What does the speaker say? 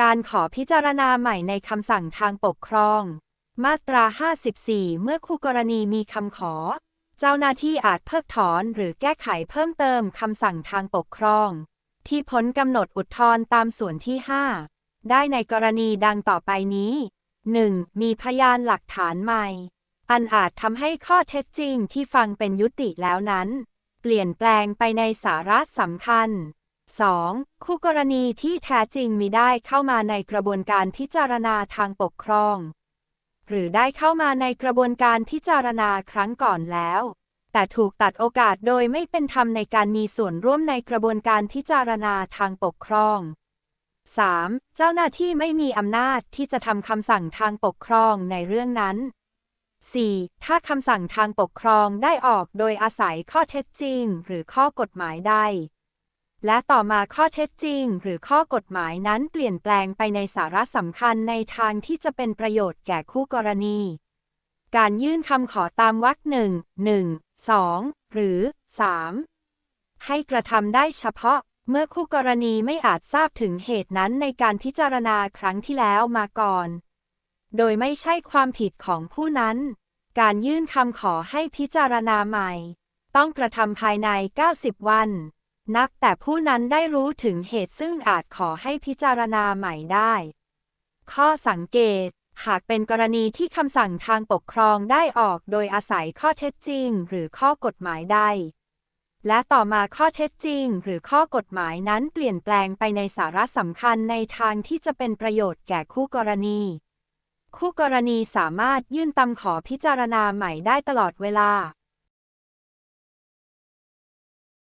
การขอพิจารณาใหม่ในคำสั่งทางปกครอง มาตรา 54 เมื่อคู่กรณีมีคำขอ เจ้าหน้าที่อาจเพิกถอนหรือแก้ไขเพิ่มเติมคำสั่งทางปกครอง ที่พ้นกำหนดอุทธรณ์ตามส่วนที่ 5 ได้ในกรณีดังต่อไปนี้ 1. มีพยานหลักฐานใหม่ อันอาจทำให้ข้อเท็จจริงที่ฟังเป็นยุติแล้วนั้น เปลี่ยนแปลงไปในสาระสำคัญ 2. คู่กรณีที่แท้จริงมีได้เข้ามาในกระบวนการพิจารณาทางปกครอง หรือได้เข้ามาในกระบวนการพิจารณาครั้งก่อนแล้ว แต่ถูกตัดโอกาสโดยไม่เป็นธรรมในการมีส่วนร่วมในกระบวนการพิจารณาทางปกครอง 3. เจ้าหน้าที่ไม่มีอำนาจที่จะทำคำสั่งทางปกครองในเรื่องนั้น 4. ถ้าคำสั่งทางปกครองได้ออกโดยอาศัยข้อเท็จจริง หรือข้อกฎหมายใด และต่อมาข้อเท็จจริง หรือข้อกฎหมายนั้นเปลี่ยนแปลงไปในสาระสำคัญในทางที่จะเป็นประโยชน์แก่คู่กรณี การยื่นคำขอตามวรรคหนึ่งหนึ่งสองหรือ 3. ให้กระทำได้เฉพาะเมื่อคู่กรณีไม่อาจทราบถึงเหตุนั้นในการพิจารณาครั้งที่แล้วมาก่อน โดยไม่ใช่ความผิดของผู้นั้น การยื่นคำขอให้พิจารณาใหม่ ต้องกระทำภายใน 90 วัน นับแต่ผู้นั้นได้รู้ถึงเหตุซึ่งอาจขอให้พิจารณาใหม่ได้ ข้อสังเกต หากเป็นกรณีที่คำสั่งทางปกครองได้ออกโดยอาศัยข้อเท็จจริง หรือข้อกฎหมายใด และต่อมาข้อเท็จจริง หรือข้อกฎหมายนั้นเปลี่ยนแปลงไปในสาระสำคัญในทางที่จะเป็นประโยชน์แก่คู่กรณี คู่กรณีสามารถยื่นตำขอพิจารณาใหม่ได้ตลอดเวลา